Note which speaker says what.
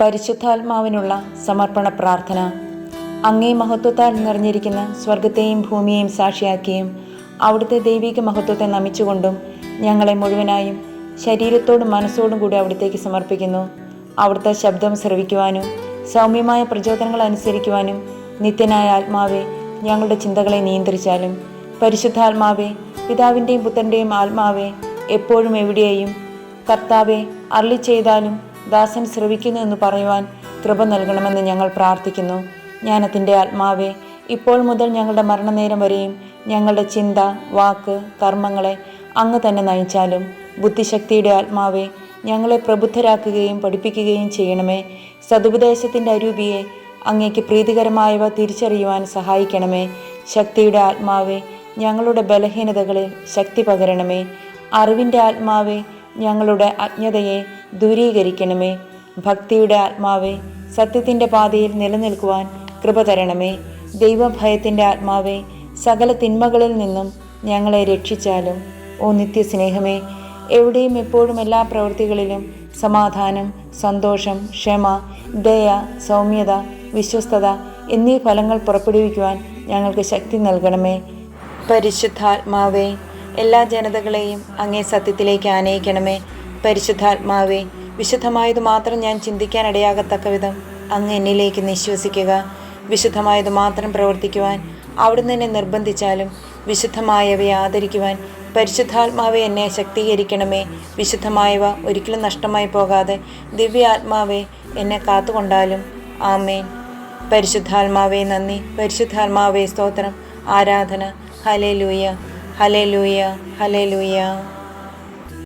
Speaker 1: പരിശുദ്ധാത്മാവിനുള്ള സമർപ്പണ പ്രാർത്ഥന. അങ്ങേ മഹത്വത്താൽ നിറഞ്ഞിരിക്കുന്ന സ്വർഗത്തെയും ഭൂമിയെയും സാക്ഷിയാക്കിയും അവിടുത്തെ ദൈവിക മഹത്വത്തെ നമിച്ചുകൊണ്ടും ഞങ്ങളെ മുഴുവനായും ശരീരത്തോടും മനസ്സോടും കൂടി അവിടത്തേക്ക് സമർപ്പിക്കുന്നു. അവിടുത്തെ ശബ്ദം ശ്രവിക്കുവാനും സൗമ്യമായ പ്രചോദനങ്ങൾ അനുസരിക്കുവാനും നിത്യനായ ആത്മാവെ ഞങ്ങളുടെ ചിന്തകളെ നിയന്ത്രിച്ചാലും പരിശുദ്ധാത്മാവെ പിതാവിന്റെയും പുത്രന്റെയും ആത്മാവെ എപ്പോഴും എവിടെയും കർത്താവെ അരളി ചെയ്താലും ദാസൻ ശ്രവിക്കുന്നു എന്ന് പറയുവാൻ കൃപ നൽകണമെന്ന് ഞങ്ങൾ പ്രാർത്ഥിക്കുന്നു. ജ്ഞാനത്തിന്റെ ആത്മാവെ ഇപ്പോൾ മുതൽ ഞങ്ങളുടെ മരണനേരം വരെയും ഞങ്ങളുടെ ചിന്ത വാക്ക് കർമ്മങ്ങളെ അങ്ങ് തന്നെ നയിച്ചാലും ബുദ്ധിശക്തിയുടെ ആത്മാവെ ഞങ്ങളെ പ്രബുദ്ധരാക്കുകയും പഠിപ്പിക്കുകയും ചെയ്യണമേ. സതുപദേശത്തിന്റെ അരൂപിയെ അങ്ങേക്ക് പ്രീതികരമായവ തിരിച്ചറിയുവാൻ സഹായിക്കണമേ. ശക്തിയുടെ ആത്മാവെ ഞങ്ങളുടെ ബലഹീനതകളിൽ ശക്തി പകരണമേ. അറിവിന്റെ ആത്മാവെ ഞങ്ങളുടെ അജ്ഞതയെ ദൂരീകരിക്കണമേ. ഭക്തിയുടെ ആത്മാവെ സത്യത്തിന്റെ പാതയിൽ നിലനിൽക്കുവാൻ കൃപ തരണമേ. ദൈവഭയത്തിന്റെ ആത്മാവെ സകല തിന്മകളിൽ നിന്നും ഞങ്ങളെ രക്ഷിച്ചാലും ഓ നിത്യസ്നേഹമേ എവിടെയും എപ്പോഴും എല്ലാ പ്രവൃത്തികളിലും സമാധാനം സന്തോഷം ക്ഷമ ദയ സൗമ്യത വിശ്വസ്തത എന്നീ ഫലങ്ങൾ പുറപ്പെടുവിക്കുവാൻ ഞങ്ങൾക്ക് ശക്തി നൽകണമേ. പരിശുദ്ധാത്മാവേ എല്ലാ ജനതകളെയും അങ്ങേ സത്യത്തിലേക്ക് ആനയിക്കണമേ. പരിശുദ്ധാത്മാവേ വിശുദ്ധമായത് മാത്രം ഞാൻ ചിന്തിക്കാൻ ഇടയാകത്തക്ക വിധം അങ്ങ് എന്നിലേക്ക് നിശ്വസിക്കുക. വിശുദ്ധമായത് മാത്രം പ്രവർത്തിക്കുവാൻ അവിടുന്ന് എന്നെ നിർബന്ധിച്ചാലും വിശുദ്ധമായവയെ ആദരിക്കുവാൻ പരിശുദ്ധാത്മാവെ എന്നെ ശക്തീകരിക്കണമേ. വിശുദ്ധമായവ ഒരിക്കലും നഷ്ടമായി പോകാതെ ദിവ്യാത്മാവെ എന്നെ കാത്തുകൊണ്ടാലും. ആമേൻ. പരിശുദ്ധാത്മാവെ നന്ദി. പരിശുദ്ധാത്മാവെ സ്തോത്രം. ആരാധന. ഹലേ ലൂയ ഹലേ ലൂയ ഹലേ ലൂയ